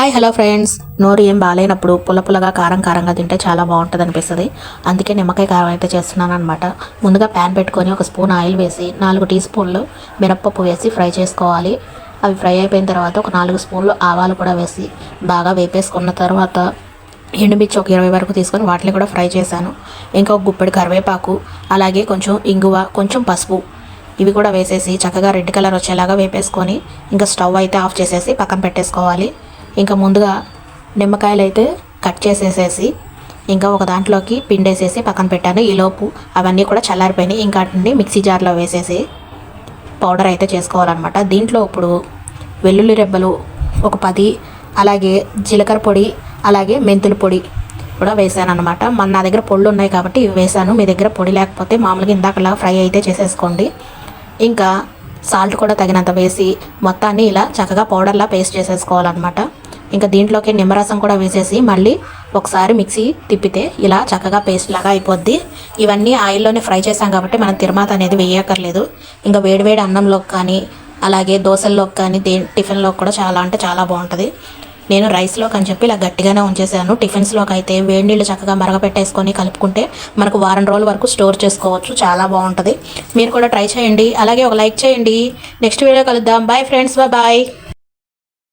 Hi hello friends నోరు ఏం బాగాలేనప్పుడు పుల్ల పుల్లగా కారం కారంగా తింటే చాలా బాగుంటుంది అనిపిస్తుంది. అందుకే నిమ్మకాయ కారం అయితే చేస్తున్నాను అనమాట ముందుగా ప్యాన్ పెట్టుకొని ఒక స్పూన్ ఆయిల్ వేసి నాలుగు టీ స్పూన్లు మినప్పప్పు వేసి ఫ్రై చేసుకోవాలి. అవి ఫ్రై అయిపోయిన తర్వాత ఒక నాలుగు స్పూన్లు ఆవాలు కూడా వేసి బాగా వేపేసుకున్న తర్వాత ఎండుమిర్చి ఒక ఇరవై వరకు తీసుకొని వాటిని కూడా ఫ్రై చేశాను. ఇంకా ఒక గుప్పెడు కరివేపాకు అలాగే కొంచెం ఇంగువ కొంచెం పసుపు ఇవి కూడా వేసేసి చక్కగా రెడ్ కలర్ వచ్చేలాగా వేపేసుకొని ఇంకా స్టవ్ అయితే ఆఫ్ చేసేసి పక్కన పెట్టేసుకోవాలి. ఇంకా ముందుగా నిమ్మకాయలు అయితే కట్ చేసేసేసి ఇంకా ఒక దాంట్లోకి పిండేసేసి పక్కన పెట్టాను. ఈలోపు అవన్నీ కూడా చల్లారిపోయినాయి. ఇంకా వాటిని మిక్సీ జార్లో వేసేసి పౌడర్ అయితే చేసుకోవాలన్నమాట. దీంట్లో ఇప్పుడు వెల్లుల్లి రెబ్బలు ఒక పది అలాగే జీలకర్ర పొడి అలాగే మెంతుల పొడి కూడా వేసాను అనమాట మన నా దగ్గర పొళ్ళు ఉన్నాయి కాబట్టి ఇవి వేసాను. మీ దగ్గర పొడి లేకపోతే మామూలుగా ఇందాకలా ఫ్రై అయితే చేసేసుకోండి. ఇంకా సాల్ట్ కూడా తగినంత వేసి మొత్తాన్ని ఇలా చక్కగా పౌడర్లా పేస్ట్ చేసేసుకోవాలన్నమాట. ఇంకా దీంట్లోకి నిమ్మరసం కూడా వేసేసి మళ్ళీ ఒకసారి మిక్సీ తిప్పితే ఇలా చక్కగా పేస్ట్ లాగా అయిపోద్ది. ఇవన్నీ ఆయిల్లోనే ఫ్రై చేసాం కాబట్టి మనం తిరుమాత అనేది వేయక్కర్లేదు. ఇంకా వేడివేడి అన్నంలోకి కానీ అలాగే దోశల్లోకి కానీ దే టిఫిన్లోకి కూడా చాలా అంటే చాలా బాగుంటుంది. నేను రైస్లోకి అని చెప్పి ఇలా గట్టిగానే ఉంచేసాను. టిఫిన్స్లోకి అయితే వేడి నీళ్ళు చక్కగా మరగపెట్టేసుకొని కలుపుకుంటే మనకు వారం రోజుల వరకు స్టోర్ చేసుకోవచ్చు. చాలా బాగుంటుంది. మీరు కూడా ట్రై చేయండి. అలాగే ఒక లైక్ చేయండి. నెక్స్ట్ వీడియో కలుద్దాం. Bye friends bye